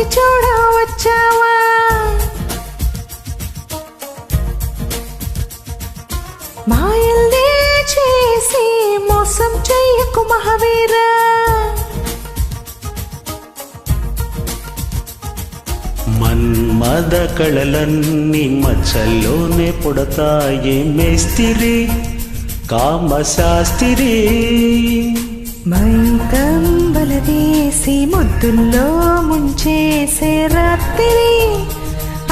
మచ్చని చూడ వచ్చావా? మాయల్నే చేసి మోసం చెయ్యకు మహావీరా. మన్మద కళలన్నీ మచ్చల్లోనే పుడతాయి మేస్తిరి కామశాస్త్రి. మైకం బలవేసి ముద్దుల్లో ముంచేసే రాత్రి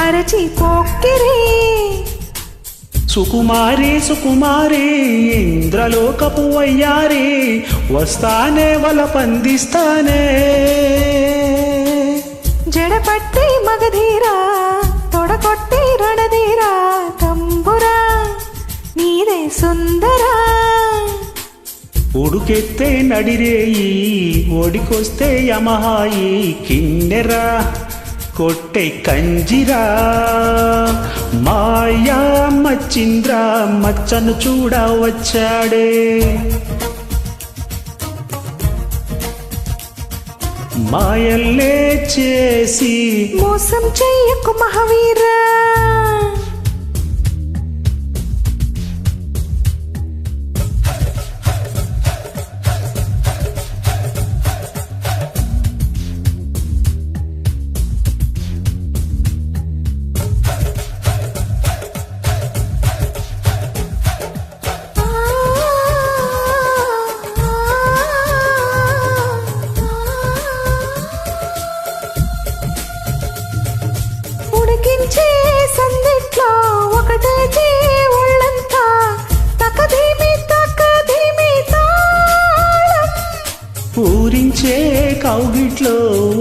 అరచి పోక్కిరి. సుకుమారి సుకుమారి ఇంద్రలోకపు వయ్యారి వస్తానే వల పందిస్తానే. జడపట్టి మగధీరా తొడకొట్టి రణధీరా తంబురా నీదే సుందరా. ఉడుకెత్తే నడిరేయి ఓడికొస్తే యమహాయి కిన్నెరా కొట్టె కంజిరా. మాయా మచ్చింద్ర మచ్చను చూడ వచ్చాడే. మాయల్లే చేసి మోసం చెయ్యకు మహావీరా. కౌగిట్లో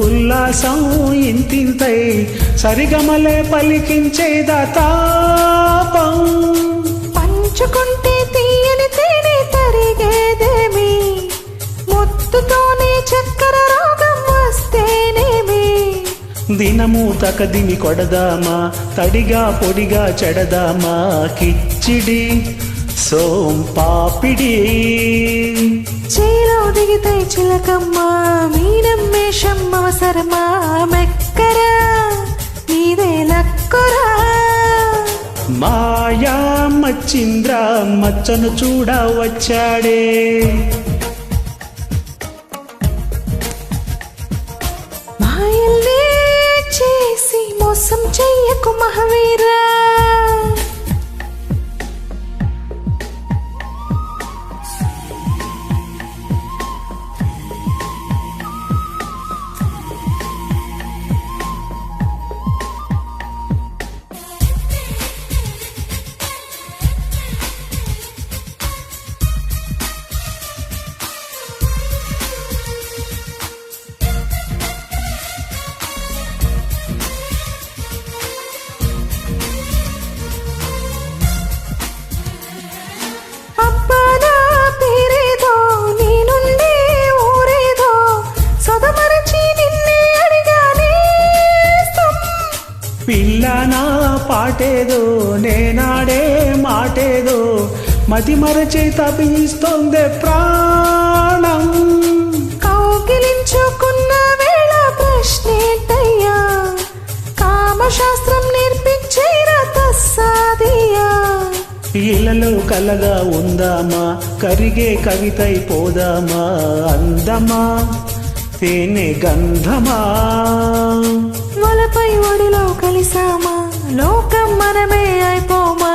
ఉల్లాసం ఇంతింతై సరిగమలే పలికించే దాతాపం. పంచుకుంటే తీయని తేనె తరిగేదేమి? ముత్తుతోనే చక్కెర రోగం వస్తేనేమి? దినము తకదిమి కొడదామా? తడిగా పొడిగా చెడదామా? కిచ్చిడి సోం పాపిడి. చేలో దిగితే చిలకమ్మ మీనం మేషం అవసరమా? మెక్కరా? నీదే లక్కురా? మాయా మచ్చింద్ర మచ్చను చూడ వచ్చాడే. చేసి మోసం చెయ్యకు మహావీరా. పాటేదో నేనాడే మాటేదో మతి మరచి తపిస్తోంది ప్రాణం. కౌగిలించుకున్న వేళ ప్రశ్నేటయ్యా కామశాస్త్రం నేర్పించేరా తస్సాదియా ఇళ్ళలో కలగా ఉందామా కరిగే కవితై పోదామా అందమా తేనె గంధమా. వలపై ఒడిలో కలిసామా? లోకం మనమే అయిపోమా?